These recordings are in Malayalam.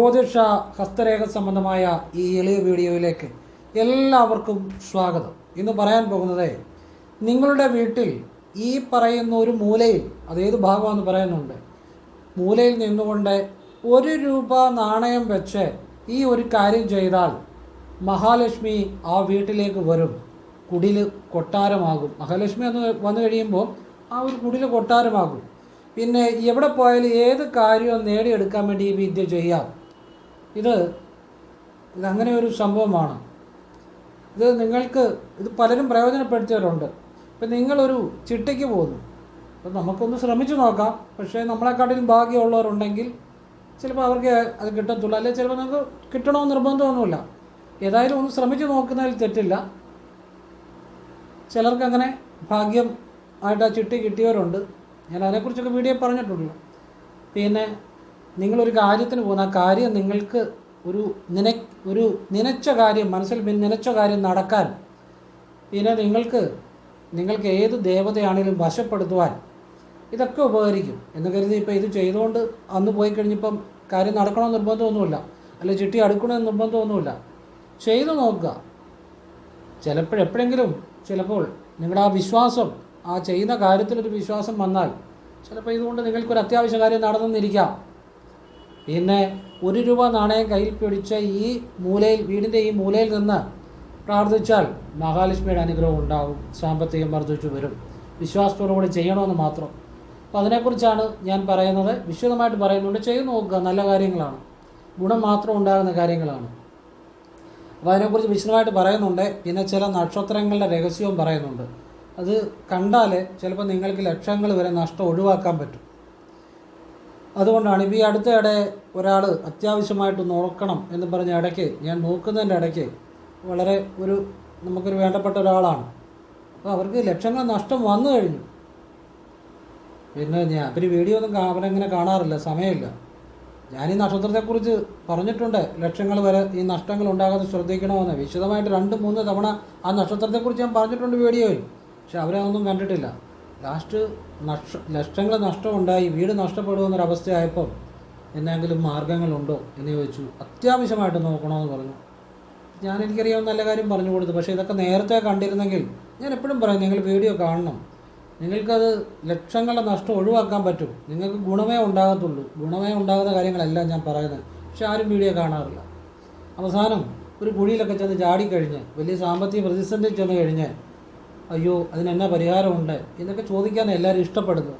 ജ്യോതിഷ ഹസ്തരേഖ സംബന്ധമായ ഈ എളിയ വീഡിയോയിലേക്ക് എല്ലാവർക്കും സ്വാഗതം. ഇന്ന് പറയാൻ പോകുന്നത് നിങ്ങളുടെ വീട്ടിൽ ഈ പറയുന്ന ഒരു മൂലയിൽ അതേത് ഭാഗമാണെന്ന് പറയുന്നുണ്ട് മൂലയിൽ നിന്നുകൊണ്ട് ഒരു രൂപ നാണയം വെച്ച് ഈ ഒരു കാര്യം ചെയ്താൽ മഹാലക്ഷ്മി ആ വീട്ടിലേക്ക് വരും. കുടിൽ കൊട്ടാരമാകും. മഹാലക്ഷ്മി എന്ന് വന്നു കഴിയുമ്പോൾ ആ ഒരു കുടിൽ കൊട്ടാരമാകും. പിന്നെ എവിടെ പോയാലും ഏത് കാര്യവും നേടിയെടുക്കാൻ വേണ്ടി ഈ വിദ്യ ചെയ്യാം. ഇത് ഇതങ്ങനെ ഒരു സംഭവമാണ്. ഇത് നിങ്ങൾക്ക് ഇത് പലരും പ്രയോജനപ്പെടുത്തിയവരുണ്ട്. ഇപ്പം നിങ്ങളൊരു ചിട്ടയ്ക്ക് പോകുന്നു. അപ്പം നമുക്കൊന്ന് ശ്രമിച്ചു നോക്കാം. പക്ഷേ നമ്മളെക്കാട്ടിലും ഭാഗ്യമുള്ളവരുണ്ടെങ്കിൽ ചിലപ്പോൾ അവർക്ക് അത് കിട്ടത്തുള്ളൂ. അല്ലെങ്കിൽ ചിലപ്പോൾ നമുക്ക് കിട്ടണമെന്ന് നിർബന്ധമൊന്നുമില്ല. ഏതായാലും ഒന്ന് ശ്രമിച്ചു നോക്കുന്നതിൽ തെറ്റില്ല. ചിലർക്ക് അങ്ങനെ ഭാഗ്യം ആയിട്ട് ആ ചിട്ടി കിട്ടിയവരുണ്ട്. ഞാൻ അതിനെക്കുറിച്ചൊക്കെ വീഡിയോ പറഞ്ഞിട്ടുണ്ടല്ലോ പിന്നെ നിങ്ങളൊരു കാര്യത്തിന് പോകുന്ന ആ കാര്യം നിങ്ങൾക്ക് ഒരു നിന ഒരു നനച്ച കാര്യം മനസ്സിൽ നനച്ച കാര്യം നടക്കാൻ. പിന്നെ നിങ്ങൾക്ക് നിങ്ങൾക്ക് ഏത് ദേവതയാണെങ്കിലും വശപ്പെടുത്തുവാൻ ഇതൊക്കെ ഉപകരിക്കും. എന്ന് കരുതി ഇപ്പോൾ ഇത് ചെയ്തുകൊണ്ട് അന്ന് പോയി കഴിഞ്ഞപ്പം കാര്യം നടക്കണമെന്ന് നിർബന്ധമൊന്നുമില്ല. അല്ലെ ചിട്ടി അടുക്കണമെന്ന് നിർബന്ധമൊന്നുമില്ല. ചെയ്തു നോക്കുക. ചിലപ്പോഴെപ്പോഴെങ്കിലും ചിലപ്പോൾ നിങ്ങളുടെ ആ വിശ്വാസം ആ ചെയ്യുന്ന കാര്യത്തിലൊരു വിശ്വാസം വന്നാൽ ചിലപ്പോൾ ഇതുകൊണ്ട് നിങ്ങൾക്കൊരു അത്യാവശ്യ കാര്യം നടന്നെന്നിരിക്കാം പിന്നെ ഒരു രൂപ നാണയം കയ്യിൽ പിടിച്ച ഈ മൂലയിൽ വീടിന്റെ ഈ മൂലയിൽ നിന്ന് പ്രാർത്ഥിച്ചാൽ മഹാലക്ഷ്മിയുടെ അനുഗ്രഹം ഉണ്ടാവും. സാമ്പത്തികം വർദ്ധിച്ചു വരും. വിശ്വാസത്തോടുകൂടി ചെയ്യണമെന്ന് മാത്രം. അപ്പോൾ അതിനെക്കുറിച്ചാണ് ഞാൻ പറയുന്നത്. വിശദമായിട്ട് പറയുന്നുണ്ട്. ചെയ്തു നോക്കുക. നല്ല കാര്യങ്ങളാണ്. ഗുണം മാത്രം ഉണ്ടാകുന്ന കാര്യങ്ങളാണ്. അപ്പോൾ അതിനെക്കുറിച്ച് വിശദമായിട്ട് പറയുന്നുണ്ട്. പിന്നെ ചില നക്ഷത്രങ്ങളുടെ രഹസ്യവും പറയുന്നുണ്ട്. അത് കണ്ടാൽ ചിലപ്പോൾ നിങ്ങൾക്ക് ലക്ഷങ്ങൾ വരെ നഷ്ടം ഒഴിവാക്കാൻ പറ്റും. അതുകൊണ്ടാണ് ഇപ്പോൾ ഈ അടുത്തയിടെ ഒരാൾ അത്യാവശ്യമായിട്ട് നോക്കണം എന്ന് പറഞ്ഞ ഇടയ്ക്ക് ഞാൻ നോക്കുന്നതിന്റെ ഇടയ്ക്ക് വളരെ ഒരു നമുക്കൊരു വേണ്ടപ്പെട്ട ഒരാളാണ്. അപ്പോൾ അവർക്ക് ലക്ഷങ്ങൾ നഷ്ടം വന്നു കഴിഞ്ഞു. പിന്നെ ഞാൻ അവർ വീഡിയോ ഒന്നും അവരങ്ങനെ കാണാറില്ല സമയമില്ല. ഞാൻ ഈ നക്ഷത്രത്തെക്കുറിച്ച് പറഞ്ഞിട്ടുണ്ട് ലക്ഷങ്ങൾ വരെ ഈ നഷ്ടങ്ങൾ ഉണ്ടാകാതെ ശ്രദ്ധിക്കണമെന്ന്. വിശദമായിട്ട് രണ്ട് മൂന്ന് തവണ ആ നക്ഷത്രത്തെക്കുറിച്ച് ഞാൻ പറഞ്ഞിട്ടുണ്ട് വീഡിയോയിൽ. പക്ഷെ അവരതൊന്നും കണ്ടിട്ടില്ല. ലാസ്റ്റ് നഷ്ട ലക്ഷങ്ങൾ നഷ്ടമുണ്ടായി വീട് നഷ്ടപ്പെടുമെന്നൊരവസ്ഥയായപ്പം എന്തെങ്കിലും മാർഗങ്ങളുണ്ടോ എന്ന് ചോദിച്ചു. അത്യാവശ്യമായിട്ട് നോക്കണമെന്ന് പറഞ്ഞു. ഞാൻ എനിക്കറിയാവുന്ന നല്ല കാര്യം പറഞ്ഞു കൊടുത്തു. പക്ഷേ ഇതൊക്കെ നേരത്തെ കണ്ടിരുന്നെങ്കിൽ ഞാൻ എപ്പോഴും പറയും നിങ്ങൾ വീഡിയോ കാണണം. നിങ്ങൾക്കത് ലക്ഷങ്ങളുടെ നഷ്ടം ഒഴിവാക്കാൻ പറ്റും. നിങ്ങൾക്ക് ഗുണമേ ഉണ്ടാകത്തുള്ളൂ. ഗുണമേ ഉണ്ടാകുന്ന കാര്യങ്ങളല്ല ഞാൻ പറയുന്നത്. പക്ഷെ ആരും വീഡിയോ കാണാറില്ല. അവസാനം ഒരു കുഴിയിലൊക്കെ ചെന്ന് ചാടിക്കഴിഞ്ഞ് വലിയ സാമ്പത്തിക പ്രതിസന്ധി ചെന്ന് കഴിഞ്ഞ് അയ്യോ അതിനെന്നാ പരിഹാരമുണ്ട്? എന്നൊക്കെ ചോദിക്കാൻ എല്ലാവരും ഇഷ്ടപ്പെടുന്നത്.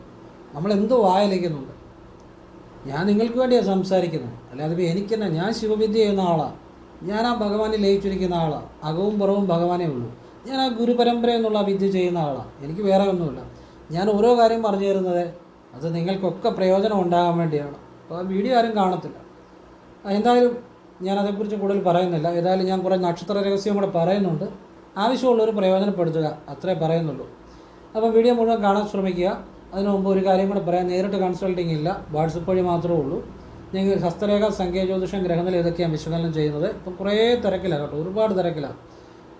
നമ്മൾ എന്തോ വായലിക്കുന്നുണ്ട്. ഞാൻ നിങ്ങൾക്ക് വേണ്ടിയാണ് സംസാരിക്കുന്നത്. അല്ലാതെ ഇപ്പോൾ എനിക്കെന്നാ ഞാൻ ശിവവിദ്യ ചെയ്യുന്ന ആളാണ് ഞാൻ ആ ഭഗവാനെ ലയിച്ചിരിക്കുന്ന ആളാണ് അകവും പുറവും ഭഗവാനേ ഉള്ളൂ. ഞാൻ ആ ഗുരുപരമ്പര എന്നുള്ള വിദ്യ ചെയ്യുന്ന ആളാണ് എനിക്ക് വേറെ ഒന്നുമില്ല. ഞാൻ ഓരോ കാര്യം പറഞ്ഞു തരുന്നത് അത് നിങ്ങൾക്കൊക്കെ പ്രയോജനം ഉണ്ടാകാൻ വേണ്ടിയാണ്. അപ്പോൾ ആ വീഡിയോ ആരും കാണത്തില്ല. എന്തായാലും ഞാൻ അതേക്കുറിച്ച് കൂടുതൽ പറയുന്നില്ല. ഏതായാലും ഞാൻ കുറേ നക്ഷത്ര രഹസ്യം കൂടെ പറയുന്നുണ്ട്. ആവശ്യമുള്ളവർ പ്രയോജനപ്പെടുത്തുക. അത്രേ പറയുന്നുള്ളൂ. അപ്പോൾ വീഡിയോ മുഴുവൻ കാണാൻ ശ്രമിക്കുക. അതിനു മുമ്പ് ഒരു കാര്യം കൂടെ പറയാം. നേരിട്ട് കൺസൾട്ടിങ് ഇല്ല. വാട്സപ്പ് വഴി മാത്രമേ ഉള്ളൂ. നിങ്ങൾ ഹസ്തരേഖ സംഖ്യ ജ്യോതിഷം ഗ്രഹനില ഇതൊക്കെയാണ് വിശകലനം ചെയ്യുന്നത്. ഇപ്പം കുറേ തിരക്കിലാണ് കേട്ടോ. ഒരുപാട് തിരക്കിലാണ്.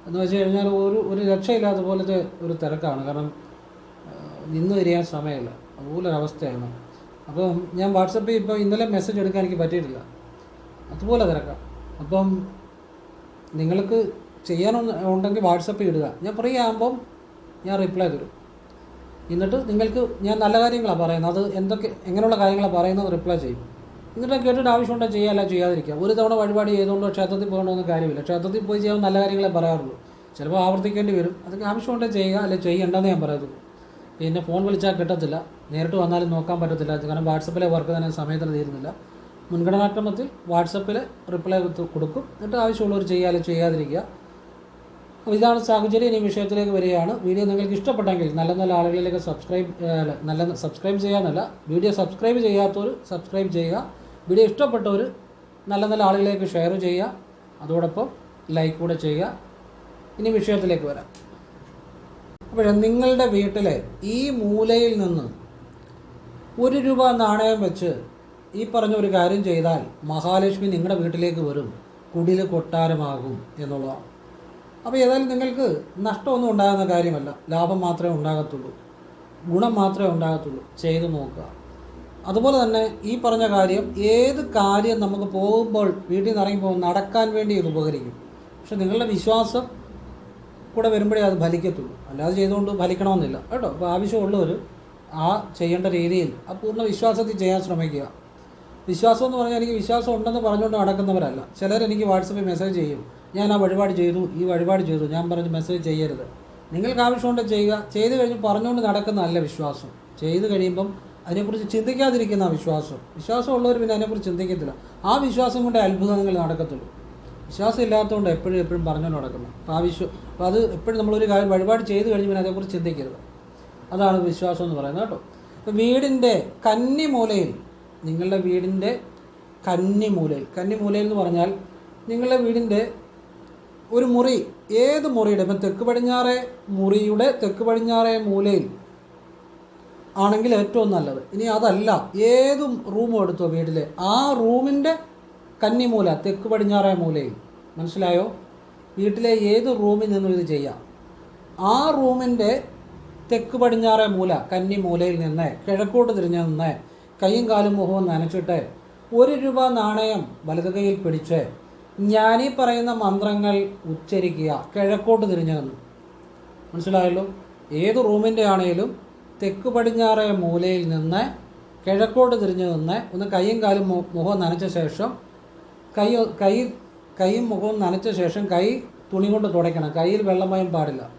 എന്ന് വെച്ച് കഴിഞ്ഞാൽ ഒരു ഒരു രക്ഷയില്ലാത്ത പോലത്തെ ഒരു തിരക്കാണ്. കാരണം നിന്ന് തിരിയാൻ സമയമില്ല. അതുപോലൊരവസ്ഥയാണ്. അപ്പം ഞാൻ വാട്സപ്പിൽ ഇപ്പോൾ ഇന്നലെ മെസ്സേജ് എടുക്കാൻ എനിക്ക് പറ്റിയിട്ടില്ല. അതുപോലെ തിരക്കാം അപ്പം നിങ്ങൾക്ക് ചെയ്യാനൊന്ന് ഉണ്ടെങ്കിൽ വാട്സപ്പിൽ ഇടുക. ഞാൻ ഫ്രീ ആകുമ്പം ഞാൻ റിപ്ലൈ തരും. എന്നിട്ട് നിങ്ങൾക്ക് ഞാൻ നല്ല കാര്യങ്ങളാണ് പറയുന്നത്. അത് എന്തൊക്കെ എങ്ങനെയുള്ള കാര്യങ്ങളാണ് പറയുന്നത് റിപ്ലൈ ചെയ്യും. എന്നിട്ട് കേട്ടിട്ട് ആവശ്യമുണ്ടെങ്കിൽ ചെയ്യാല്ല ചെയ്യാതിരിക്കുക. ഒരു തവണ വഴിപാട് ചെയ്തുകൊണ്ട് ക്ഷേത്രത്തിൽ പോകണമെന്ന് കാര്യമില്ല. ക്ഷേത്രത്തിൽ പോയി ചെയ്യാൻ നല്ല കാര്യങ്ങളെ പറയാറുള്ളൂ. ചിലപ്പോൾ ആവർത്തിക്കേണ്ടി വരും. അതൊക്കെ ആവശ്യമുണ്ടെങ്കിൽ ചെയ്യുക അല്ലെങ്കിൽ ചെയ്യണ്ടെന്ന് ഞാൻ പറയത്തുള്ളൂ. പിന്നെ ഫോൺ വിളിച്ചാൽ കിട്ടത്തില്ല. നേരിട്ട് വന്നാലും നോക്കാൻ പറ്റത്തില്ല. കാരണം വാട്സപ്പിലെ വർക്ക് തന്നെ സമയത്തിന് തീരുന്നില്ല. മുൻഗണനാക്രമത്തിൽ വാട്സപ്പിൽ റിപ്ലൈ കൊടുക്കും. എന്നിട്ട് ആവശ്യമുള്ളവർ ചെയ്യാതെ ചെയ്യാതിരിക്കുക. അപ്പോൾ ഇതാണ് സാഹചര്യം. ഈ വിഷയത്തിലേക്ക് വരികയാണ്. വീഡിയോ നിങ്ങൾക്ക് ഇഷ്ടപ്പെട്ടെങ്കിൽ നല്ല നല്ല ആളുകളിലേക്ക് സബ്സ്ക്രൈബ് നല്ല സബ്സ്ക്രൈബ് ചെയ്യാനല്ല വീഡിയോ സബ്സ്ക്രൈബ് ചെയ്യാത്തവർ സബ്സ്ക്രൈബ് ചെയ്യുക. വീഡിയോ ഇഷ്ടപ്പെട്ടവർ നല്ല നല്ല ആളുകളിലേക്ക് ഷെയർ ചെയ്യുക. അതോടൊപ്പം ലൈക്ക് കൂടെ ചെയ്യുക. ഇനി വിഷയത്തിലേക്ക് വരാം. അപ്പോൾ നിങ്ങളുടെ വീട്ടിലെ ഈ മൂലയിൽ നിന്ന് ഒരു രൂപ നാണയം വെച്ച് ഈ പറഞ്ഞ ഒരു കാര്യം ചെയ്താൽ മഹാലക്ഷ്മി നിങ്ങളുടെ വീട്ടിലേക്ക് വരും. കുടിൽ കൊട്ടാരമാകും എന്നുള്ളതാണ്. അപ്പോൾ ഏതായാലും നിങ്ങൾക്ക് നഷ്ടമൊന്നും ഉണ്ടാകുന്ന കാര്യമല്ല. ലാഭം മാത്രമേ ഉണ്ടാകത്തുള്ളൂ. ഗുണം മാത്രമേ ഉണ്ടാകത്തുള്ളൂ. ചെയ്തു നോക്കുക. അതുപോലെ തന്നെ ഈ പറഞ്ഞ കാര്യം ഏത് കാര്യം നമുക്ക് പോകുമ്പോൾ വീട്ടിൽ നിന്ന് ഇറങ്ങി പോകുമ്പോൾ നടക്കാൻ വേണ്ടി ഇത് ഉപകരിക്കും. പക്ഷെ നിങ്ങളുടെ വിശ്വാസം കൂടെ വരുമ്പോഴേ അത് ഫലിക്കത്തുള്ളൂ. അല്ലാതെ ചെയ്തുകൊണ്ട് ഫലിക്കണമെന്നില്ല. കേട്ടോ? അപ്പോൾ ആവശ്യമുള്ളവർ ആ ചെയ്യേണ്ട രീതിയിൽ ആ പൂർണ വിശ്വാസത്തിൽ ചെയ്യാൻ ശ്രമിക്കുക. വിശ്വാസം എന്ന് പറഞ്ഞാൽ എനിക്ക് വിശ്വാസം ഉണ്ടെന്ന് പറഞ്ഞുകൊണ്ട് നടക്കുന്നവരല്ല. ചിലർ എനിക്ക് വാട്സപ്പിൽ മെസ്സേജ് ചെയ്യും. ഞാൻ ആ വഴിപാട് ചെയ്തു ഈ വഴിപാട് ചെയ്തു. ഞാൻ പറഞ്ഞു മെസ്സേജ് ചെയ്യരുത്. നിങ്ങൾക്ക് ആവശ്യമുണ്ട് ചെയ്യുക? ചെയ്തു കഴിഞ്ഞ് പറഞ്ഞുകൊണ്ട് നടക്കുന്നതല്ല വിശ്വാസം. ചെയ്തു കഴിയുമ്പം അതിനെക്കുറിച്ച് ചിന്തിക്കാതിരിക്കുന്ന ആ വിശ്വാസം. വിശ്വാസം ഉള്ളവർ പിന്നെ അതിനെക്കുറിച്ച് ചിന്തിക്കത്തില്ല. ആ വിശ്വാസം കൊണ്ട് അത്ഭുതങ്ങൾ നടക്കത്തുള്ളൂ. വിശ്വാസം ഇല്ലാത്തതുകൊണ്ട് എപ്പോഴും എപ്പോഴും പറഞ്ഞുകൊണ്ട് നടക്കുന്നത് അപ്പോൾ ആ വിശ്വ അപ്പോൾ അത് എപ്പോഴും നമ്മളൊരു കാര്യം വഴിപാട് ചെയ്തു കഴിഞ്ഞ് പിന്നെ അതേക്കുറിച്ച് ചിന്തിക്കരുത്. അതാണ് വിശ്വാസം എന്ന് പറയുന്നത് കേട്ടോ. അപ്പോൾ വീടിന്റെ കന്നിമൂലയിൽ നിങ്ങളുടെ വീടിന്റെ കന്നിമൂലയിൽ കന്നിമൂലയിൽ എന്ന് പറഞ്ഞാൽ നിങ്ങളുടെ വീടിന്റെ ഒരു മുറി ഏത് മുറിയുടെ? ഇപ്പം തെക്ക് പടിഞ്ഞാറേ മുറിയുടെ തെക്ക് പടിഞ്ഞാറേ മൂലയിൽ ആണെങ്കിൽ ഏറ്റവും നല്ലത്. ഇനി അതല്ല ഏത് റൂമും എടുത്തോ വീട്ടിലെ? ആ റൂമിന്റെ കന്നിമൂല തെക്ക് പടിഞ്ഞാറേ മൂലയിൽ. മനസ്സിലായോ? വീട്ടിലെ ഏത് റൂമിൽ നിന്നും ഇത് ചെയ്യാം? ആ റൂമിന്റെ തെക്ക് പടിഞ്ഞാറേ മൂല കന്നി മൂലയിൽ നിന്ന് കിഴക്കോട്ട് തിരിഞ്ഞ് നിന്ന് കൈയും കാലും മുഖവും നനച്ചിട്ട് ഒരു രൂപ നാണയം വലതു കൈയിൽ പിടിച്ച് ഞാനീ പറയുന്ന മന്ത്രങ്ങൾ ഉച്ചരിക്കുക. കിഴക്കോട്ട് തിരിഞ്ഞു നിന്നു. മനസ്സിലായല്ലോ? ഏത് റൂമിന്റെ ആണെങ്കിലും തെക്ക് പടിഞ്ഞാറേ മൂലയിൽ നിന്ന് കിഴക്കോട്ട് തിരിഞ്ഞു നിന്ന് ഒന്ന് കൈയും കാലും മുഖം നനച്ച ശേഷം കൈ കൈ കൈയും മുഖവും നനച്ച ശേഷം കൈ തുണി കൊണ്ട് തുടയ്ക്കണം. കയ്യിൽ വെള്ളമയം പാടില്ല.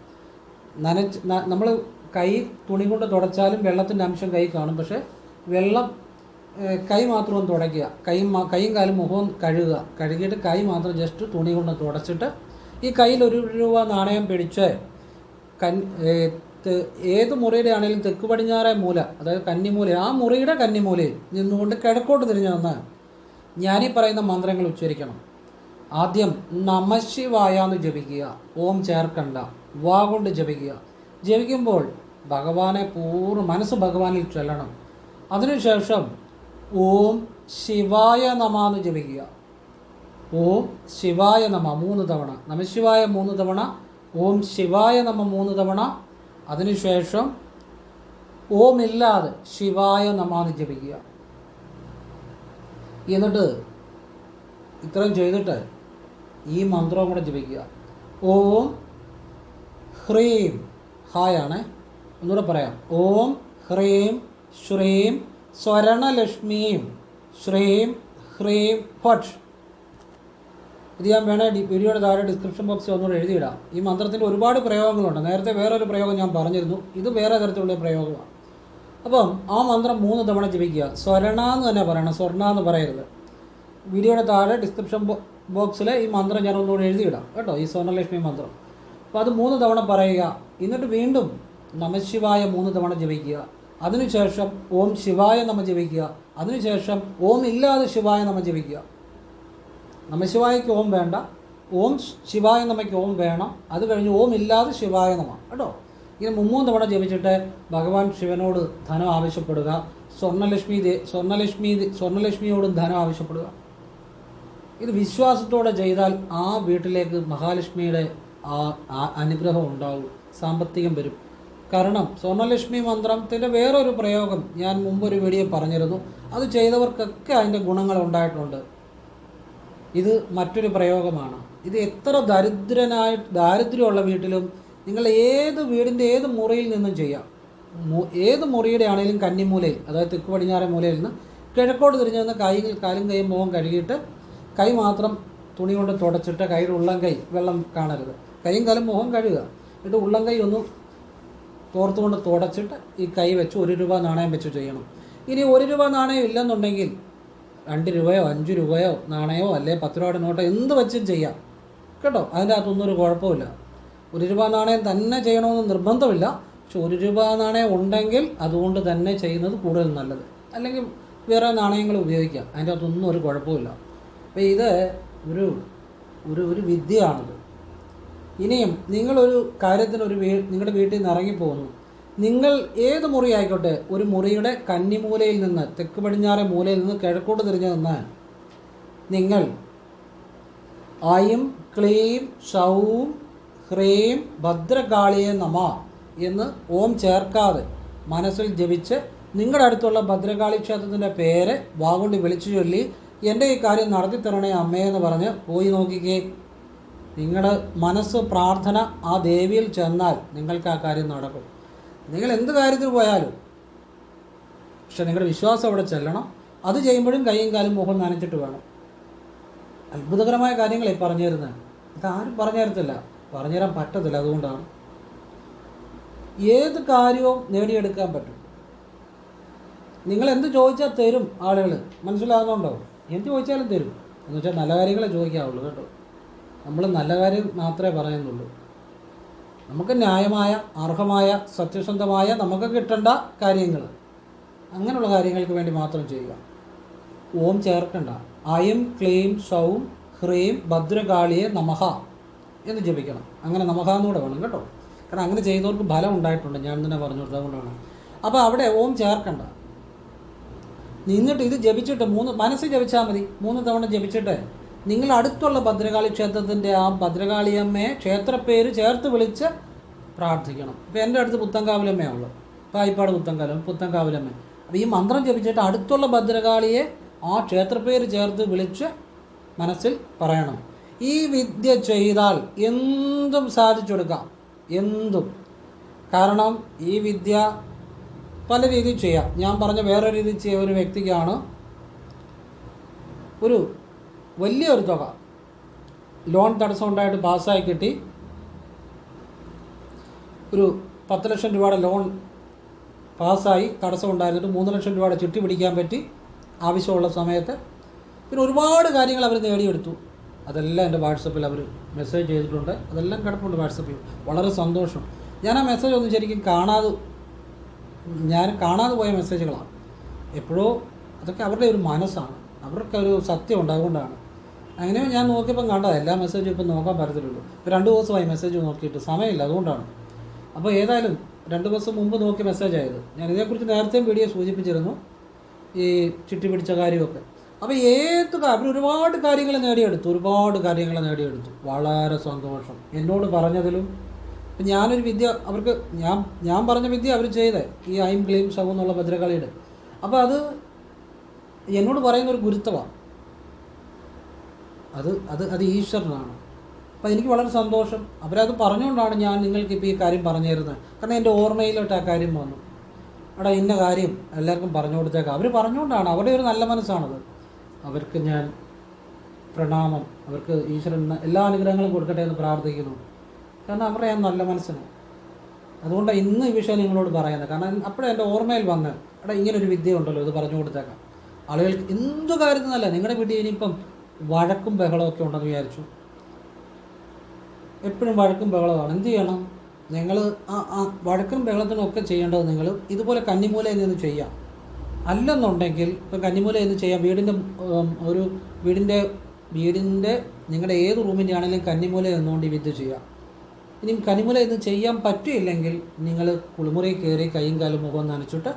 നനച്ച് നമ്മൾ കൈ തുണി കൊണ്ട് തുടച്ചാലും വെള്ളത്തിന്റെ അംശം കൈ കാണും. പക്ഷേ വെള്ളം കൈ മാത്രം ഒന്ന് തുടയ്ക്കുക. കൈയും കൈയും കാലും മുഖവും കഴുകുക. കഴുകിയിട്ട് കൈ മാത്രം ജസ്റ്റ് തുണി കൊണ്ട് തുടച്ചിട്ട് ഈ കയ്യിൽ ഒരു രൂപ നാണയം പിടിച്ച് കൻ ഏത് മുറിയുടെ ആണെങ്കിലും തെക്ക് പടിഞ്ഞാറേ മൂല അതായത് കന്നിമൂല ആ മുറിയുടെ കന്നിമൂലയിൽ നിന്നുകൊണ്ട് കിഴക്കോട്ട് തിരിഞ്ഞു വന്ന് ഞാനീ പറയുന്ന മന്ത്രങ്ങൾ ഉച്ചരിക്കണം. ആദ്യം നമശിവായ എന്ന് ജപിക്കുക. ഓം ചേർക്കണ്ട. വാ കൊണ്ട് ജപിക്കുക. ജപിക്കുമ്പോൾ ഭഗവാനെ പൂർണ മനസ്സ് ഭഗവാനിൽ ചൊല്ലണം. അതിനുശേഷം ഓം ശിവായ നമ എന്ന് ജപിക്കുക. ഓം ശിവായ നമ മൂന്ന് തവണ. നമശിവായ മൂന്ന് തവണ ഓം ശിവായ നമ മൂന്ന് തവണ. അതിനുശേഷം ഓം ഇല്ലാതെ ശിവായ നമ എന്ന് ജപിക്കുക. എന്നിട്ട് ഇത്രയും ചെയ്തിട്ട് ഈ മന്ത്രവും കൂടെ ജപിക്കുക. ഓം ഹ്രീം. ഹായാണ്. ഒന്നുകൂടെ പറയാം. ഓം ഹ്രീം ശ്രീം സ്വരണലക്ഷ്മീം ശ്രീം ഹ്രീം ഫട്ട് ഇത് ഞാൻ വേണേ വീഡിയോയുടെ താഴെ ഡിസ്ക്രിപ്ഷൻ ബോക്സിൽ ഒന്നുകൂടെ എഴുതിയിടാം. ഈ മന്ത്രത്തിന്റെ ഒരുപാട് പ്രയോഗങ്ങളുണ്ട്. നേരത്തെ വേറൊരു പ്രയോഗം ഞാൻ പറഞ്ഞിരുന്നു. ഇത് വേറെ തരത്തിലുള്ള പ്രയോഗമാണ്. അപ്പം ആ മന്ത്രം മൂന്ന് തവണ ജപിക്കുക. സ്വരണ എന്ന് തന്നെ പറയണം. സ്വർണ എന്ന് പറയരുത്. വീഡിയോയുടെ താഴെ ഡിസ്ക്രിപ്ഷൻ ബോക്സിൽ ഈ മന്ത്രം ഞാൻ ഒന്നുകൂടെ എഴുതിയിടാം. കേട്ടോ? ഈ സ്വർണലക്ഷ്മി മന്ത്രം. അപ്പോൾ അത് മൂന്ന് തവണ പറയുക. എന്നിട്ട് വീണ്ടും നമശിവായ മൂന്ന് തവണ ജപിക്കുക. അതിനുശേഷം ഓം ശിവായ നമ ജപിക്കുക. അതിനുശേഷം ഓം ഇല്ലാതെ ശിവായ നമ ജപിക്കുക. നമശിവായക്ക് ഓം വേണ്ട. ഓം ശിവായ നമയ്ക്ക് ഓം വേണം. അത് കഴിഞ്ഞ് ഓം ഇല്ലാതെ ശിവായ നമ. കേട്ടോ? ഇങ്ങനെ മുമ്മൂന്ന് തവണ ജപിച്ചിട്ട് ഭഗവാൻ ശിവനോട് ധനം ആവശ്യപ്പെടുക. സ്വർണലക്ഷ്മി സ്വർണലക്ഷ്മി സ്വർണലക്ഷ്മിയോടും ധനം ആവശ്യപ്പെടുക. ഇത് വിശ്വാസത്തോടെ ചെയ്താൽ ആ വീട്ടിലേക്ക് മഹാലക്ഷ്മിയുടെ ആ അനുഗ്രഹം ഉണ്ടാവും. സാമ്പത്തികം വരും. കാരണം സ്വർണലക്ഷ്മി മന്ത്രത്തിന്റെ വേറൊരു പ്രയോഗം ഞാൻ മുമ്പൊരു വീഡിയോ പറഞ്ഞിരുന്നു. അത് ചെയ്തവർക്കൊക്കെ അതിന്റെ ഗുണങ്ങൾ ഉണ്ടായിട്ടുണ്ട്. ഇത് മറ്റൊരു പ്രയോഗമാണ്. ഇത് എത്ര ദരിദ്രനായി ദാരിദ്ര്യമുള്ള വീട്ടിലും നിങ്ങൾ ഏത് വീടിന്റെ ഏത് മുറിയിൽ നിന്നും ചെയ്യാം. ഏത് മുറിയുടെ ആണെങ്കിലും കന്നിമൂലയിൽ അതായത് തെക്ക് പടിഞ്ഞാറേ മൂലയിൽ നിന്ന് കിഴക്കോട്ട് തിരിഞ്ഞു വന്ന് കൈ കാലും കൈയും മുഖം കഴുകിയിട്ട് കൈ മാത്രം തുണി കൊണ്ട് തുടച്ചിട്ട് കൈയുടെ ഉള്ളം കൈ വെള്ളം കാണരുത്. കൈയും കാലും മുഖം കഴുകുക. എന്നിട്ട് ഉള്ളം കൈ ഒന്ന് തോർത്തുകൊണ്ട് തുടച്ചിട്ട് ഈ കൈ വെച്ച് ഒരു രൂപ നാണയം വെച്ച് ചെയ്യണം. ഇനി ഒരു രൂപ നാണയം ഇല്ലെന്നുണ്ടെങ്കിൽ രണ്ട് രൂപയോ അഞ്ച് രൂപയോ നാണയമോ അല്ലെ പത്ത് രൂപയുടെ നോട്ടോ എന്ത് വെച്ചും ചെയ്യാം. കേട്ടോ? അതിന്റെ അകത്തൊന്നും ഒരു കുഴപ്പമില്ല ഒരു രൂപ നാണയം തന്നെ ചെയ്യണമെന്ന് നിർബന്ധമില്ല. പക്ഷെ ഒരു രൂപ നാണയം ഉണ്ടെങ്കിൽ അതുകൊണ്ട് തന്നെ ചെയ്യുന്നത് കൂടുതൽ നല്ലത്. അല്ലെങ്കിൽ വേറെ നാണയങ്ങൾ ഉപയോഗിക്കാം. അതിന്റെ അകത്തൊന്നും ഒരു കുഴപ്പമില്ല അപ്പോൾ ഇത് ഒരു ഒരു ഒരു വിദ്യയാണിത്. ഇനിയും നിങ്ങളൊരു കാര്യത്തിന് ഒരു വീ നിങ്ങളുടെ വീട്ടിൽ നിന്ന് ഇറങ്ങിപ്പോകുന്നു. നിങ്ങൾ ഏത് മുറി ആയിക്കോട്ടെ ഒരു മുറിയുടെ കന്നിമൂലയിൽ നിന്ന് തെക്ക് പടിഞ്ഞാറെ മൂലയിൽ നിന്ന് കിഴക്കോട്ട് തിരിഞ്ഞു നിന്നാൽ നിങ്ങൾ ഐം ക്ലീം ഷൗം ഹ്രീം ഭദ്രകാളിയെ നമ എന്ന് ഓം ചേർക്കാതെ മനസ്സിൽ ജപിച്ച് നിങ്ങളുടെ അടുത്തുള്ള ഭദ്രകാളി ക്ഷേത്രത്തിന്റെ പേര് വാഗുണ്ടി വിളിച്ചു ചൊല്ലി എന്റെ ഈ കാര്യം നടത്തി തരണേ അമ്മയെന്ന് പറഞ്ഞ് പോയി നോക്കിക്കേ. നിങ്ങളുടെ മനസ്സ് പ്രാർത്ഥന ആ ദേവിയിൽ ചെന്നാൽ നിങ്ങൾക്ക് ആ കാര്യം നടക്കും. നിങ്ങൾ എന്ത് കാര്യത്തിൽ പോയാലും പക്ഷെ നിങ്ങളുടെ വിശ്വാസം അവിടെ ചെല്ലണം. അത് ചെയ്യുമ്പോഴും കൈയും കാലും മുഖം നനച്ചിട്ട് വേണം. അത്ഭുതകരമായ കാര്യങ്ങളെ പറഞ്ഞു തരുന്നത് ഇതാരും പറഞ്ഞു തരത്തില്ല. പറഞ്ഞു തരാൻ പറ്റത്തില്ല അതുകൊണ്ടാണ്. ഏത് കാര്യവും നേടിയെടുക്കാൻ പറ്റും. നിങ്ങൾ എന്ത് ചോദിച്ചാൽ തരും ആളുകൾ. മനസ്സിലാകുന്നുണ്ടോ എന്ത് ചോദിച്ചാലും തരും. എന്ന് വെച്ചാൽ നല്ല കാര്യങ്ങളെ ചോദിക്കാവുള്ളൂ കേട്ടോ. നമ്മൾ നല്ല കാര്യം മാത്രമേ പറയുന്നുള്ളൂ. നമുക്ക് ന്യായമായ അർഹമായ സത്യസന്ധമായ നമുക്ക് കിട്ടേണ്ട കാര്യങ്ങൾ അങ്ങനെയുള്ള കാര്യങ്ങൾക്ക് വേണ്ടി മാത്രം ചെയ്യുക. ഓം ചേർക്കണ്ട. അയം ക്ലീം സൗം ഹ്രീം ഭദ്രകാളിയെ നമഹ എന്ന് ജപിക്കണം. അങ്ങനെ നമഹ എന്നുകൂടെ വേണം കേട്ടോ. കാരണം അങ്ങനെ ചെയ്തവർക്ക് ഫലം ഉണ്ടായിട്ടുണ്ട്. ഞാൻ തന്നെ പറഞ്ഞു അതുകൊണ്ടാണ്. അപ്പോൾ അവിടെ ഓം ചേർക്കണ്ട. നിന്നിട്ട് ഇത് ജപിച്ചിട്ട് മൂന്ന് മനസ്സ് ജപിച്ചാൽ മതി. മൂന്ന് തവണ ജപിച്ചിട്ട് നിങ്ങൾ അടുത്തുള്ള ഭദ്രകാളി ക്ഷേത്രത്തിന്റെ ആ ഭദ്രകാളിയമ്മയെ ക്ഷേത്രപ്പേര് ചേർത്ത് വിളിച്ച് പ്രാർത്ഥിക്കണം. ഇപ്പം എന്റെ അടുത്ത് പുത്തങ്കാവിലമ്മയാണ് ഉള്ളത് പായിപ്പാട് പുത്തങ്കാലം പുത്തങ്കാവിലമ്മ അപ്പോൾ ഈ മന്ത്രം ജപിച്ചിട്ട് അടുത്തുള്ള ഭദ്രകാളിയെ ആ ക്ഷേത്രപ്പേര് ചേർത്ത് വിളിച്ച് മനസ്സിൽ പറയണം. ഈ വിദ്യ ചെയ്താൽ എന്തും സാധിച്ചെടുക്കാം എന്തും. കാരണം ഈ വിദ്യ പല രീതിയിൽ ചെയ്യാം. ഞാൻ പറഞ്ഞ വേറെ രീതിയിൽ ചെയ്യുന്ന ഒരു വ്യക്തിക്കാണ് ഒരു വലിയൊരു തുക. ലോൺ തടസ്സം ഉണ്ടായിട്ട് പാസ്സായി കിട്ടി. ഒരു പത്ത് ലക്ഷം രൂപയുടെ ലോൺ പാസ്സായി. തടസ്സം ഉണ്ടായിരുന്നിട്ട് മൂന്ന് ലക്ഷം രൂപയുടെ ചുറ്റി പിടിക്കാൻ പറ്റി ആവശ്യമുള്ള സമയത്ത്. പിന്നെ ഒരുപാട് കാര്യങ്ങൾ അവർ നേടിയെടുത്തു. അതെല്ലാം എന്റെ വാട്സപ്പിൽ അവർ മെസ്സേജ് ചെയ്തിട്ടുണ്ട്. അതെല്ലാം കിടപ്പുണ്ട് വാട്സപ്പിൽ. വളരെ സന്തോഷം. ഞാൻ ആ മെസ്സേജ് ഒന്നും ശരിക്കും കാണാതെ ഞാൻ കാണാതെ പോയ മെസ്സേജുകളാണ്. എപ്പോഴോ അതൊക്കെ അവരുടെ ഒരു മനസ്സാണ്. അവർക്ക് ഒരു സത്യമുണ്ട്. അതുകൊണ്ടാണ്. അങ്ങനെ ഞാൻ നോക്കിയപ്പോൾ കണ്ടത് എല്ലാ മെസ്സേജും ഇപ്പം നോക്കാൻ പറ്റത്തില്ലല്ലോ. ഇപ്പോൾ രണ്ട് ദിവസമായി മെസ്സേജ് നോക്കിയിട്ട് സമയമില്ല അതുകൊണ്ടാണ്. അപ്പോൾ ഏതായാലും രണ്ട് ദിവസം മുമ്പ് നോക്കിയ മെസ്സേജ് ആയത്. ഞാൻ ഇതേക്കുറിച്ച് നേരത്തെയും വീഡിയോ സൂചിപ്പിച്ചിരുന്നു ഈ ചിട്ടി പിടിച്ച കാര്യമൊക്കെ. അപ്പോൾ ഏത് അവർ ഒരുപാട് കാര്യങ്ങൾ നേടിയെടുത്തു ഒരുപാട് കാര്യങ്ങൾ നേടിയെടുത്തു. വളരെ സന്തോഷം. എന്നോട് പറഞ്ഞതിലും ഇപ്പം ഞാനൊരു വിദ്യ അവർക്ക് ഞാൻ ഞാൻ പറഞ്ഞ വിദ്യ അവർ ചെയ്തേ ഈ ഐം ക്ലീം ഷവ് എന്നുള്ള ഭദ്രകളിയുടെ. അപ്പോൾ അത് എന്നോട് പറയുന്ന ഒരു ഗുരുത്വമാണ്. അത് അത് അത് ഈശ്വരനാണ്. അപ്പോൾ എനിക്ക് വളരെ സന്തോഷം. അവരത് പറഞ്ഞുകൊണ്ടാണ് ഞാൻ നിങ്ങൾക്ക് ഇപ്പോൾ ഈ കാര്യം പറഞ്ഞു തരുന്നത് കാരണം എന്റെ ഓർമ്മയിലോട്ട് ആ കാര്യം വന്നു. അവിടെ ഇന്ന കാര്യം എല്ലാവർക്കും പറഞ്ഞു കൊടുത്തേക്കാം. അവർ പറഞ്ഞുകൊണ്ടാണ്. അവരുടെ ഒരു നല്ല മനസ്സാണത്. അവർക്ക് ഞാൻ പ്രണാമം. അവർക്ക് ഈശ്വരൻ എല്ലാ അനുഗ്രഹങ്ങളും കൊടുക്കട്ടെ എന്ന് പ്രാർത്ഥിക്കുന്നു. കാരണം അവരുടെ ഞാൻ നല്ല മനസ്സിന്. അതുകൊണ്ടാണ് ഇന്ന് ഈ വിഷയം നിങ്ങളോട് പറയുന്നത്. കാരണം അപ്പോഴേ എന്റെ ഓർമ്മയിൽ വന്ന് എടാ ഇങ്ങനൊരു വിദ്യ ഉണ്ടല്ലോ ഇത് പറഞ്ഞു കൊടുത്തേക്കാം. ആളുകൾക്ക് എന്തു കാര്യത്തിനല്ല നിങ്ങളുടെ വീട്ടിൽ ഇനിയിപ്പം വഴക്കും ബഹളമൊക്കെ ഉണ്ടെന്ന് വിചാരിച്ചു. എപ്പോഴും വഴക്കും ബഹളമാണ്. എന്ത് ചെയ്യണം? നിങ്ങൾ ആ ആ വഴക്കും ബഹളത്തിനും ഒക്കെ ചെയ്യേണ്ടത് നിങ്ങൾ ഇതുപോലെ കന്നിമൂലയിൽ നിന്ന് ചെയ്യാം. അല്ലെന്നുണ്ടെങ്കിൽ ഇപ്പം കന്നിമൂലയിൽ നിന്ന് ചെയ്യാം വീടിന്റെ ഒരു വീടിന്റെ വീടിന്റെ നിങ്ങളുടെ ഏത് റൂമിന്റെ ആണെങ്കിലും കന്നിമൂല നിന്നുകൊണ്ട് ഈ വിദ്യ ചെയ്യാം. ഇനി കനിമൂല ഇത് ചെയ്യാൻ പറ്റില്ലെങ്കിൽ നിങ്ങൾ കുളിമുറി കയറി കൈയും കാലും മുഖം നനച്ചിട്ട്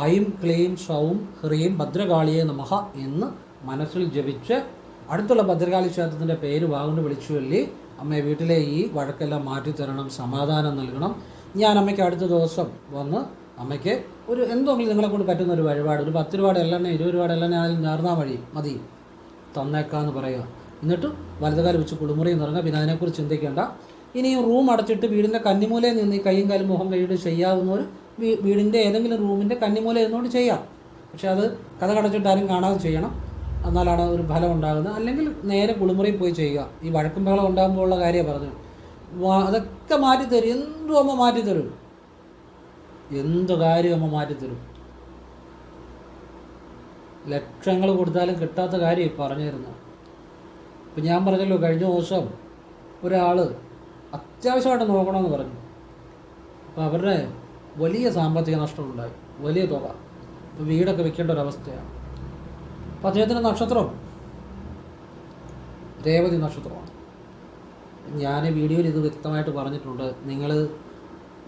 ഐം ക്ലീം ഷൗം ഹ്രീം ഭദ്രകാളിയെ നമഹ എന്ന് മനസ്സിൽ ജപിച്ച് അടുത്തുള്ള ഭദ്രകാളി ക്ഷേത്രത്തിന്റെ പേര് വാഗുണ്ട് വിളിച്ചു ചൊല്ലി. അമ്മയെ വീട്ടിലെ ഈ വഴക്കെല്ലാം മാറ്റിത്തരണം സമാധാനം നൽകണം. ഞാൻ അമ്മയ്ക്ക് അടുത്ത ദിവസം വന്ന് അമ്മയ്ക്ക് ഒരു എന്തെങ്കിലും നിങ്ങളെ കൊണ്ട് പറ്റുന്ന ഒരു വഴിപാട് ഒരു പത്ത് രൂപയുടെ എല്ലെണ്ണ ഇരുപത് രൂപയുടെ എല്ലെണ്ണ ആണെങ്കിലും നേർന്നാൽ വഴി മതി. തന്നേക്കാന്ന് പറയുക. എന്നിട്ട് വലതുകാലം വെച്ച് കുളിമുറിയിൽ നിറങ്ങുക പിന്നെ അതിനെക്കുറിച്ച് ചിന്തിക്കേണ്ട. ഇനി റൂം അടച്ചിട്ട് വീടിന്റെ കന്നിമൂലയിൽ നിന്ന് ഈ കൈയും കാലും മുഖം കൈയിട്ട് ചെയ്യാവുന്നവർ വീടിന്റെ ഏതെങ്കിലും റൂമിന്റെ കന്നിമൂലയിൽ നിന്നുകൊണ്ട് ചെയ്യാം. പക്ഷേ അത് കഥ കടച്ചിട്ട് ആരും കാണാതെ ചെയ്യണം. എന്നാലാണ് ഒരു ഫലം ഉണ്ടാകുന്നത്. അല്ലെങ്കിൽ നേരെ കുളിമുറിയിൽ പോയി ചെയ്യുക. ഈ വഴക്കും ബഹളം ഉണ്ടാകുമ്പോഴുള്ള കാര്യമാണ് പറഞ്ഞു അതൊക്കെ മാറ്റിത്തരും. എന്തും അമ്മ മാറ്റിത്തരും. എന്ത് കാര്യം അമ്മ മാറ്റിത്തരും. ലക്ഷങ്ങൾ കൊടുത്താലും കിട്ടാത്ത കാര്യം പറഞ്ഞിരുന്നു. ഇപ്പം ഞാൻ പറഞ്ഞല്ലോ കഴിഞ്ഞ ദിവസം ഒരാൾ അത്യാവശ്യമായിട്ട് നോക്കണമെന്ന് പറഞ്ഞു. അപ്പോൾ അവരുടെ വലിയ സാമ്പത്തിക നഷ്ടമുണ്ടായി. വലിയ തുക. വീടൊക്കെ വിൽക്കേണ്ട ഒരവസ്ഥയാണ് അപ്പോൾ അദ്ദേഹത്തിന്റെ നക്ഷത്രം രേവതി നക്ഷത്രമാണ്. ഞാൻ വീഡിയോയിൽ ഇത് വ്യക്തമായിട്ട് പറഞ്ഞിട്ടുണ്ട്. നിങ്ങൾ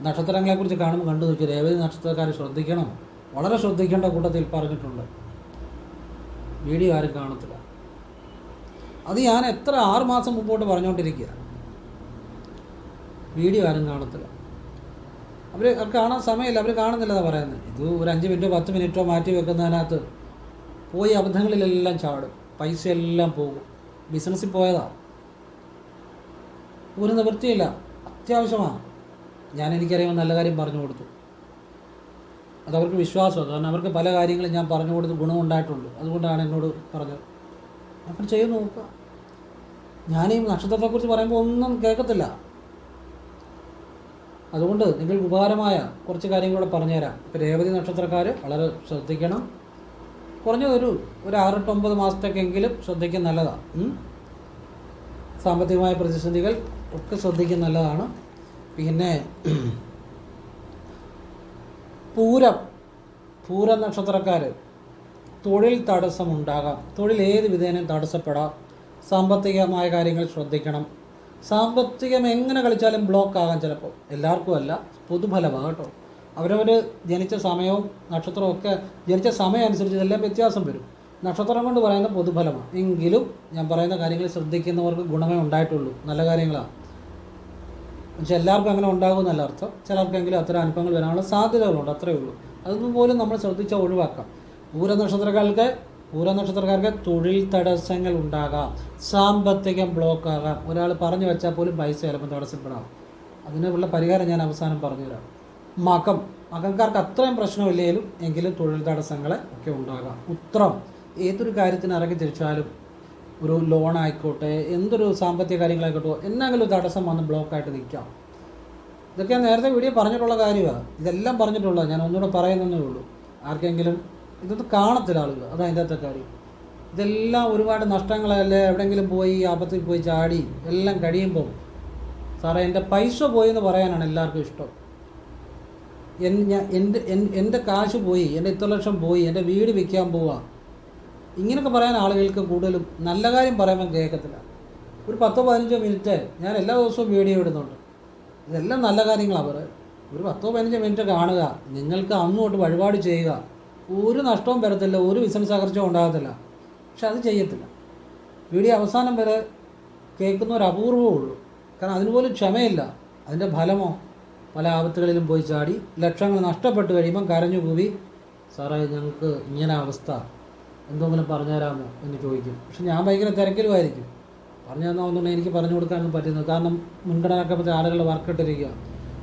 നക്ഷത്രങ്ങളെക്കുറിച്ച് കാണുമ്പോൾ കണ്ടു നോക്കി. രേവതി നക്ഷത്രക്കാർ ശ്രദ്ധിക്കണം. വളരെ ശ്രദ്ധിക്കേണ്ട കൂട്ടത്തിൽ പറഞ്ഞിട്ടുണ്ട്. വീഡിയോ ആരും കാണത്തില്ല. അത് ഞാൻ എത്ര ആറ് മാസം മുമ്പോട്ട് പറഞ്ഞുകൊണ്ടിരിക്കുക വീഡിയോ ആരും കാണത്തില്ല. അവർ അവർ കാണാൻ സമയമില്ല. അവർ കാണുന്നില്ലെന്നാണ് പറയുന്നത്. ഇത് ഒരു അഞ്ച് മിനിറ്റോ പത്ത് മിനിറ്റോ മാറ്റി വെക്കുന്നതിനകത്ത് പോയി അബദ്ധങ്ങളിലെല്ലാം ചാടും. പൈസ എല്ലാം പോകും. ബിസിനസ്സിൽ പോയതാണ് ഒരു നിവൃത്തിയില്ല. അത്യാവശ്യമാണ്. ഞാൻ എനിക്കറിയാവുന്ന നല്ല കാര്യം പറഞ്ഞു കൊടുത്തു. അതവർക്ക് വിശ്വാസമാണ്. കാരണം അവർക്ക് പല കാര്യങ്ങളും ഞാൻ പറഞ്ഞു കൊടുത്ത് ഗുണമുണ്ടായിട്ടുണ്ട് അതുകൊണ്ടാണ് എന്നോട് പറഞ്ഞത്. അപ്പം ചെയ്ത് നോക്കുക ഞാൻ ഈ നക്ഷത്രത്തെക്കുറിച്ച് പറയുമ്പോൾ ഒന്നും കേൾക്കത്തില്ല. അതുകൊണ്ട് നിങ്ങൾക്ക് ഉപകാരമായ കുറച്ച് കാര്യങ്ങളൂടെ പറഞ്ഞുതരാം. ഇപ്പോൾ രേവതി നക്ഷത്രക്കാർ വളരെ ശ്രദ്ധിക്കണം. കുറഞ്ഞതൊരു ഒരു ഒരു ആറെട്ടൊമ്പത് മാസത്തേക്കെങ്കിലും ശ്രദ്ധിക്കാൻ നല്ലതാണ്. സാമ്പത്തികമായ പ്രതിസന്ധികൾ ഒക്കെ ശ്രദ്ധിക്കാൻ നല്ലതാണ്. പിന്നെ പൂരം പൂര നക്ഷത്രക്കാർ തൊഴിൽ തടസ്സമുണ്ടാകാം. തൊഴിൽ ഏത് വിധേനയും തടസ്സപ്പെടാം. സാമ്പത്തികമായ കാര്യങ്ങൾ ശ്രദ്ധിക്കണം. സാമ്പത്തികം എങ്ങനെ കളിച്ചാലും ബ്ലോക്ക് ആകാം ചിലപ്പോൾ. എല്ലാവർക്കും അല്ല പൊതുഫലമാണ് കേട്ടോ. അവരവർ ജനിച്ച സമയവും നക്ഷത്രവും ഒക്കെ ജനിച്ച സമയം അനുസരിച്ച് ഇതെല്ലാം വ്യത്യാസം വരും. നക്ഷത്രം കൊണ്ട് പറയുന്ന പൊതുഫലമാണ്. എങ്കിലും ഞാൻ പറയുന്ന കാര്യങ്ങൾ ശ്രദ്ധിക്കുന്നവർക്ക് ഗുണമേ ഉണ്ടായിട്ടുള്ളൂ. നല്ല കാര്യങ്ങളാണ്. പക്ഷെ എല്ലാവർക്കും അങ്ങനെ ഉണ്ടാകുമെന്നല്ല അർത്ഥം. ചിലർക്കെങ്കിലും അത്തരം അനുഭവങ്ങൾ വരാനുള്ള സാധ്യതകളുണ്ട്. അത്രയേ ഉള്ളൂ. അതൊന്നും പോലും നമ്മൾ ശ്രദ്ധിച്ചാൽ ഒഴിവാക്കാം. പൂര നക്ഷത്രക്കാർക്ക് തൊഴിൽ തടസ്സങ്ങൾ ഉണ്ടാകാം. സാമ്പത്തികം ബ്ലോക്ക് ആകാം. ഒരാൾ പറഞ്ഞു വെച്ചാൽ പോലും പൈസ ചിലപ്പോൾ തടസ്സപ്പെടാം. അതിനുള്ള പരിഹാരം ഞാൻ അവസാനം പറഞ്ഞുതരാം. മകം. മകൻകാർക്ക് അത്രയും പ്രശ്നമില്ലെങ്കിലും എങ്കിലും തൊഴിൽ തടസ്സങ്ങളെ ഒക്കെ ഉണ്ടാകാം. ഉത്രം. ഏതൊരു കാര്യത്തിന് ഇറങ്ങി തിരിച്ചാലും ഒരു ലോൺ ആയിക്കോട്ടെ എന്തൊരു സാമ്പത്തിക കാര്യങ്ങളായിക്കോട്ടെ എന്നെങ്കിലും തടസ്സം വന്ന് ബ്ലോക്കായിട്ട് നിൽക്കാം. ഇതൊക്കെ ഞാൻ നേരത്തെ വീഡിയോ പറഞ്ഞിട്ടുള്ള കാര്യമാണ് ഇതെല്ലാം പറഞ്ഞിട്ടുള്ളത് ഞാൻ ഒന്നുകൂടെ പറയുന്നതേ ഉള്ളൂ. ആർക്കെങ്കിലും ഇതൊന്നും കാണത്തില്ല ആളുകൾ. അതാണ് അതിന്റെ അകത്തെ കാര്യം. ഇതെല്ലാം ഒരുപാട് നഷ്ടങ്ങളല്ലേ? എവിടെയെങ്കിലും പോയി ആപത്തിൽ പോയി ചാടി എല്ലാം കഴിയുമ്പോൾ സാറേ എന്റെ പൈസ പോയി എന്ന് പറയാനാണ് എല്ലാവർക്കും ഇഷ്ടം. എന്റെ എൻ- എന്റെ കാശ് പോയി എന്റെ ഇത്ര ലക്ഷം പോയി എന്റെ വീട് വിൽക്കാൻ പോവാ. ഇങ്ങനെയൊക്കെ പറയാൻ ആളുകൾക്ക് കൂടുതലും നല്ല കാര്യം പറയുമ്പോൾ കേൾക്കത്തില്ല. ഒരു പത്തോ പതിനഞ്ചോ മിനിറ്റ് ഞാൻ എല്ലാ ദിവസവും വീഡിയോ ഇടുന്നുണ്ട്. ഇതെല്ലാം നല്ല കാര്യങ്ങളാണ് പറയുക ഒരു പത്തോ പതിനഞ്ചോ മിനിറ്റ് കാണുക. നിങ്ങൾക്ക് അന്ന് തൊട്ട് വഴിപാട് ചെയ്യുക. ഒരു നഷ്ടവും വരത്തില്ല ഒരു ബിസിനസ് തകർച്ചയും ഉണ്ടാകത്തില്ല. പക്ഷെ അത് ചെയ്യത്തില്ല. വീഡിയോ അവസാനം വരെ കേൾക്കുന്ന ഒരു അപൂർവമേ ഉള്ളൂ. കാരണം അതിനുപോലും ക്ഷമയില്ല. അതിന്റെ ഫലമോ പല ആപത്തുകളിലും പോയി ചാടി ലക്ഷങ്ങൾ നഷ്ടപ്പെട്ട് കഴിയുമ്പം കരഞ്ഞു കൂവി സാറേ ഞങ്ങൾക്ക് ഇങ്ങനെ അവസ്ഥ. എന്തെങ്കിലും പറഞ്ഞുതരാമോ? എന്ന് ചോദിക്കും. പക്ഷെ ഞാൻ ഭയങ്കര തിരക്കിലുമായിരിക്കും. പറഞ്ഞു തന്നാവുന്നുണ്ടെങ്കിൽ എനിക്ക് പറഞ്ഞു കൊടുക്കാനൊന്നും പറ്റുന്നത് കാരണം മുൻഗണനാക്കപ്പെട്ട ആളുകളുടെ വർക്കിട്ടിരിക്കുക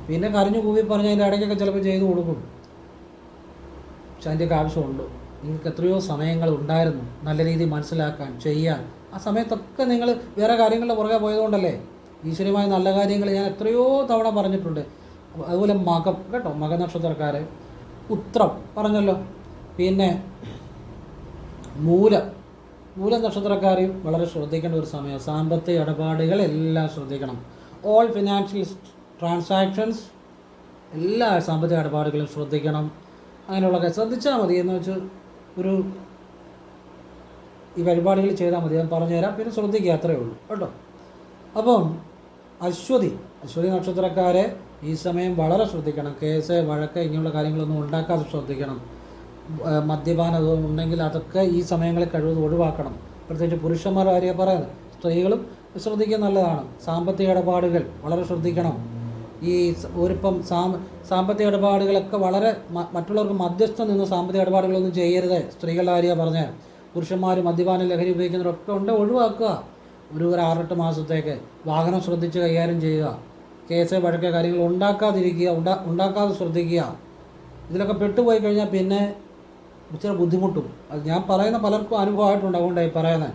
പിന്നെ കരഞ്ഞു കൂവി പറഞ്ഞ് അതിന്റെ ഇടയ്ക്കൊക്കെ ചിലപ്പോൾ ചെയ്തു കൊടുക്കും. പക്ഷെ അതിന്റെയൊക്കെ ആവശ്യമുണ്ട്. നിങ്ങൾക്ക് എത്രയോ സമയങ്ങൾ ഉണ്ടായിരുന്നു നല്ല രീതിയിൽ മനസ്സിലാക്കാൻ ചെയ്യാൻ. ആ സമയത്തൊക്കെ നിങ്ങൾ വേറെ കാര്യങ്ങളുടെ പുറകെ പോയതുകൊണ്ടല്ലേ? ഈശ്വരമായ നല്ല കാര്യങ്ങൾ ഞാൻ എത്രയോ തവണ പറഞ്ഞിട്ടുണ്ട്. അതുപോലെ മകം കേട്ടോ മകനക്ഷത്രക്കാർ ഉത്രം പറഞ്ഞല്ലോ. പിന്നെ മൂലം. മൂല നക്ഷത്രക്കാരെയും വളരെ ശ്രദ്ധിക്കേണ്ട ഒരു സമയം. സാമ്പത്തിക ഇടപാടുകൾ എല്ലാം ശ്രദ്ധിക്കണം. ഓൾ ഫിനാൻഷ്യൽ ട്രാൻസാക്ഷൻസ് എല്ലാ സാമ്പത്തിക ഇടപാടുകളും ശ്രദ്ധിക്കണം. അങ്ങനെയുള്ളതൊക്കെ ശ്രദ്ധിച്ചാൽ മതി എന്ന് വെച്ച് ഒരു ഈ പരിപാടികൾ ചെയ്താൽ മതി. ഞാൻ പറഞ്ഞുതരാം. പിന്നെ ശ്രദ്ധിക്കുക അത്രയേ ഉള്ളൂ. കേട്ടോ? അപ്പം അശ്വതി അശ്വതി നക്ഷത്രക്കാരെ ഈ സമയം വളരെ ശ്രദ്ധിക്കണം. കേസ് വഴക്ക് ഇങ്ങനെയുള്ള കാര്യങ്ങളൊന്നും ഉണ്ടാക്കാതെ ശ്രദ്ധിക്കണം. മദ്യപാനം ഉണ്ടെങ്കിൽ അതൊക്കെ ഈ സമയങ്ങളിൽ കഴിവതും ഒഴിവാക്കണം. പ്രത്യേകിച്ച് പുരുഷന്മാർ കാര്യം പറയുന്നത്. സ്ത്രീകളും ശ്രദ്ധിക്കുക നല്ലതാണ്. സാമ്പത്തിക ഇടപാടുകൾ വളരെ ശ്രദ്ധിക്കണം. ഈ ഒരുപ്പം സാമ്പ സാമ്പത്തിക ഇടപാടുകളൊക്കെ വളരെ മറ്റുള്ളവർക്ക് മധ്യസ്ഥം നിന്ന് സാമ്പത്തിക ഇടപാടുകളൊന്നും ചെയ്യരുത്. സ്ത്രീകളുടെ കാര്യമാണ് പറഞ്ഞത് പുരുഷന്മാർ മദ്യപാനം ലഹരി ഉപയോഗിക്കുന്നവരൊക്കെ ഉണ്ട്. ഒഴിവാക്കുക. ഒരു ഒരു ആറെട്ട് മാസത്തേക്ക് വാഹനം ശ്രദ്ധിച്ച് കൈകാര്യം ചെയ്യുക. കേസ് വഴക്ക് കാര്യങ്ങൾ ഉണ്ടാക്കാതിരിക്കുക ഉണ്ടാ ഉണ്ടാക്കാതെ ശ്രദ്ധിക്കുക. ഇതിലൊക്കെ പെട്ടുപോയി കഴിഞ്ഞാൽ പിന്നെ ഇച്ചിരി ബുദ്ധിമുട്ടും. അത് ഞാൻ പറയുന്ന പലർക്കും അനുഭവമായിട്ടുണ്ട് അതുകൊണ്ടായി പറയുന്നത്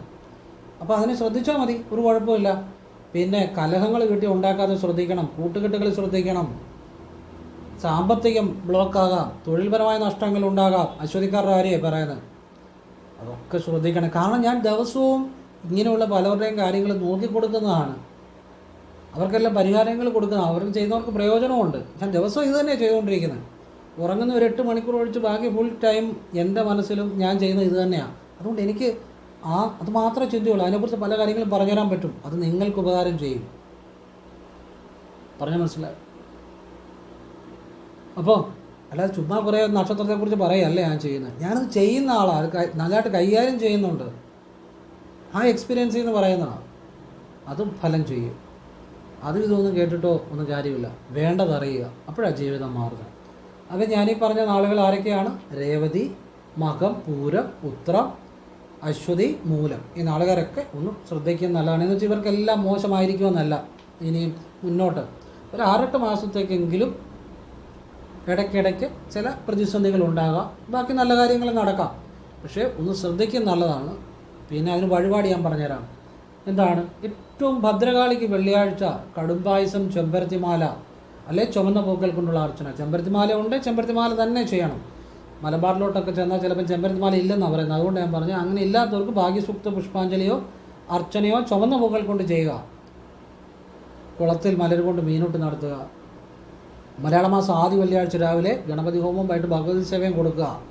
അപ്പോൾ അതിനെ ശ്രദ്ധിച്ചാൽ മതി ഒരു കുഴപ്പമില്ല. പിന്നെ കലഹങ്ങൾ വീട്ടിൽ ഉണ്ടാക്കാതെ ശ്രദ്ധിക്കണം കൂട്ടുകെട്ടുകൾ ശ്രദ്ധിക്കണം. സാമ്പത്തികം ബ്ലോക്കാകാം തൊഴിൽപരമായ നഷ്ടങ്ങൾ ഉണ്ടാകാം. അശ്വതിക്കാരുടെ കാര്യമായി പറയുന്നത് അതൊക്കെ ശ്രദ്ധിക്കണം. കാരണം ഞാൻ ദിവസവും ഇങ്ങനെയുള്ള പലരുടെയും കാര്യങ്ങൾ നോക്കിക്കൊടുക്കുന്നതാണ്. അവർക്കെല്ലാം പരിഹാരങ്ങൾ കൊടുക്കുന്നത് അവർ ചെയ്യുന്നവർക്ക് പ്രയോജനമുണ്ട്. ഞാൻ ദിവസം ഇത് തന്നെ ചെയ്തുകൊണ്ടിരിക്കുന്നത്. ഉറങ്ങുന്ന ഒരു എട്ട് മണിക്കൂർ ഒഴിച്ച് ബാക്കി ഫുൾ ടൈം എന്റെ മനസ്സിലും ഞാൻ ചെയ്യുന്നത് ഇത് തന്നെയാണ് അതുകൊണ്ട് എനിക്ക് ആ അത് മാത്രമേ ചിന്തയുള്ളൂ. അതിനെക്കുറിച്ച് പല കാര്യങ്ങളും പറഞ്ഞുതരാൻ പറ്റും. അത് നിങ്ങൾക്ക് ഉപകാരം ചെയ്യും. പറഞ്ഞ മനസ്സിലായി? അപ്പോൾ അല്ലാതെ ചുമ്മാ കുറേ നക്ഷത്രത്തെക്കുറിച്ച് പറയല്ല ഞാൻ ചെയ്യുന്നത്. ഞാനത് ചെയ്യുന്ന ആളാണ് നല്ലതായിട്ട് കൈകാര്യം ചെയ്യുന്നുണ്ട്. ആ എക്സ്പീരിയൻസ് എന്ന് പറയുന്നതാണ് അതും ഫലം ചെയ്യും. അതും ഇതൊന്നും കേട്ടിട്ടോ ഒന്നും കാര്യമില്ല. വേണ്ടതറിയുക അപ്പോഴാണ് ജീവിതം മാറുന്നത് അത് ഞാനീ പറഞ്ഞ നാളുകൾ ആരൊക്കെയാണ്? രേവതി മകം പൂരം ഉത്രം അശ്വതി മൂലം. ഈ നാളുകാരൊക്കെ ഒന്ന് ശ്രദ്ധിക്കുന്ന നല്ലതാണ്. എന്ന് വെച്ചാൽ ഇവർക്കെല്ലാം മോശമായിരിക്കുമെന്നല്ല ഇനിയും മുന്നോട്ട്. ഒരു ആറെട്ട് മാസത്തേക്കെങ്കിലും ഇടയ്ക്കിടയ്ക്ക് ചില പ്രതിസന്ധികൾ ഉണ്ടാകാം. ബാക്കി നല്ല കാര്യങ്ങൾ നടക്കാം. പക്ഷേ ഒന്ന് ശ്രദ്ധിക്കുന്ന നല്ലതാണ്. പിന്നെ അതിന് വഴിപാട് ഞാൻ പറഞ്ഞുതരാം. എന്താണ്? ഏറ്റവും ഭദ്രകാളിക്ക് വെള്ളിയാഴ്ച കടുംപായസം ചെമ്പരത്തിമാല അല്ലെ ചുമന്ന പൂക്കൾ കൊണ്ടുള്ള അർച്ചന. ചെമ്പരത്തിമാല ഉണ്ട് ചെമ്പരത്തിമാല തന്നെ ചെയ്യണം. മലബാറിലോട്ടൊക്കെ ചെന്നാൽ ചിലപ്പോൾ ചെമ്പരത്തിമാല ഇല്ലെന്ന് പറയുന്നത്. അതുകൊണ്ട് ഞാൻ പറഞ്ഞു അങ്ങനെ ഇല്ലാത്തവർക്ക് ഭാഗ്യസൂക്ത പുഷ്പാഞ്ജലിയോ അർച്ചനയോ ചുമന്ന പൂക്കൾ കൊണ്ട് ചെയ്യുക. കുളത്തിൽ മലർ കൊണ്ട് മീനോട്ട് നടത്തുക. മലയാള മാസം ആദ്യ വെള്ളിയാഴ്ച രാവിലെ ഗണപതി ഹോമം വൈകിട്ട് ഭഗവതി സേവയും കൊടുക്കുക.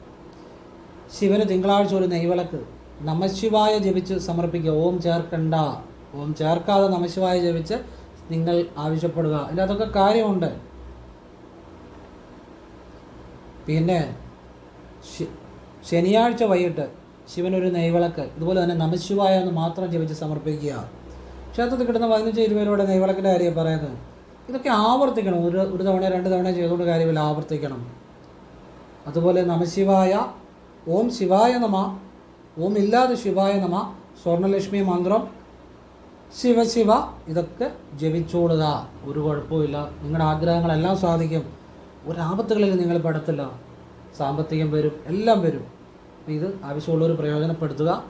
ശിവന് തിങ്കളാഴ്ച ഒരു നെയ്വിളക്ക്. നമശിവായ ജപിച്ച് സമർപ്പിക്കുക. ഓം ചേർക്കണ്ട. ഓം ചേർക്കാതെ നമശിവായ ജപിച്ച് നിങ്ങൾ ആവശ്യപ്പെടുക. അതിന്റെ അതൊക്കെ കാര്യമുണ്ട്. പിന്നെ ശനിയാഴ്ച വൈകിട്ട് ശിവനൊരു നെയ്വിളക്ക്. ഇതുപോലെ തന്നെ നമശിവായ എന്ന് മാത്രം ജപിച്ച് സമർപ്പിക്കുക. ക്ഷേത്രത്തിൽ കിട്ടുന്ന പതിനഞ്ച് ഇരുപതിലൂടെ നെയ്വിളക്കിന്റെ കാര്യം പറയുന്നത്. ഇതൊക്കെ ആവർത്തിക്കണം. ഒരു ഒരു തവണ രണ്ട് തവണ ചെയ്തുകൊണ്ട് കാര്യമില്ല. ആവർത്തിക്കണം. അതുപോലെ നമശിവായ ഓം ശിവായ നമ ഓം ഇല്ലാതെ ശിവായ നമ സ്വർണലക്ഷ്മി മന്ത്രം ശിവശിവ ഇതൊക്കെ ജപിച്ചോടുക ഒരു കുഴപ്പമില്ല നിങ്ങളുടെ ആഗ്രഹങ്ങളെല്ലാം സാധിക്കും. ഒരാപത്തുകളിൽ നിങ്ങൾ പെടത്തില്ല. സാമ്പത്തികം വരും എല്ലാം വരും. ഇത് ആവശ്യമുള്ളവർ പ്രയോജനപ്പെടുത്തുക.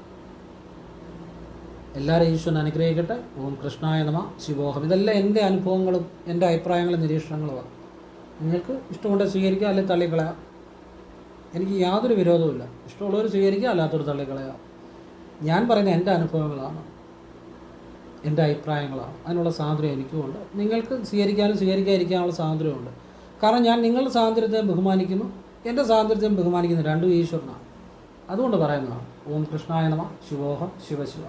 എല്ലാവരെയും ഈശ്വരൻ അനുഗ്രഹിക്കട്ടെ. ഓം കൃഷ്ണായ നമ ശിവോഹം. ഇതെല്ലാം എന്റെ അനുഭവങ്ങളും എന്റെ അഭിപ്രായങ്ങളും നിരീക്ഷണങ്ങളുമാണ്. നിങ്ങൾക്ക് ഇഷ്ടമുണ്ടെങ്കിൽ സ്വീകരിക്കുക അല്ലെങ്കിൽ തള്ളിക്കളയാം എനിക്ക് യാതൊരു വിരോധവുമില്ല ഇഷ്ടമുള്ളവർ സ്വീകരിക്കുക അല്ലാത്തൊരു തള്ളിക്കളയാം ഞാൻ പറയുന്ന എന്റെ അനുഭവങ്ങളാണ്. എന്റെ അഭിപ്രായങ്ങളാണ്. അതിനുള്ള സ്വാതന്ത്ര്യം എനിക്കുമുണ്ട്. നിങ്ങൾക്ക് സ്വീകരിക്കാനും സ്വീകരിക്കാതിരിക്കാനുള്ള സ്വാതന്ത്ര്യമുണ്ട്. കാരണം ഞാൻ നിങ്ങളുടെ സ്വാതന്ത്ര്യത്തെ ബഹുമാനിക്കുന്നു. എന്റെ സ്വാതന്ത്ര്യത്തെ ബഹുമാനിക്കുന്നു രണ്ടും ഈശ്വരനാണ്. അതുകൊണ്ട് പറയുന്നതാണ് ഓം കൃഷ്ണായ നമ ശിവോഹം ശിവശിവ.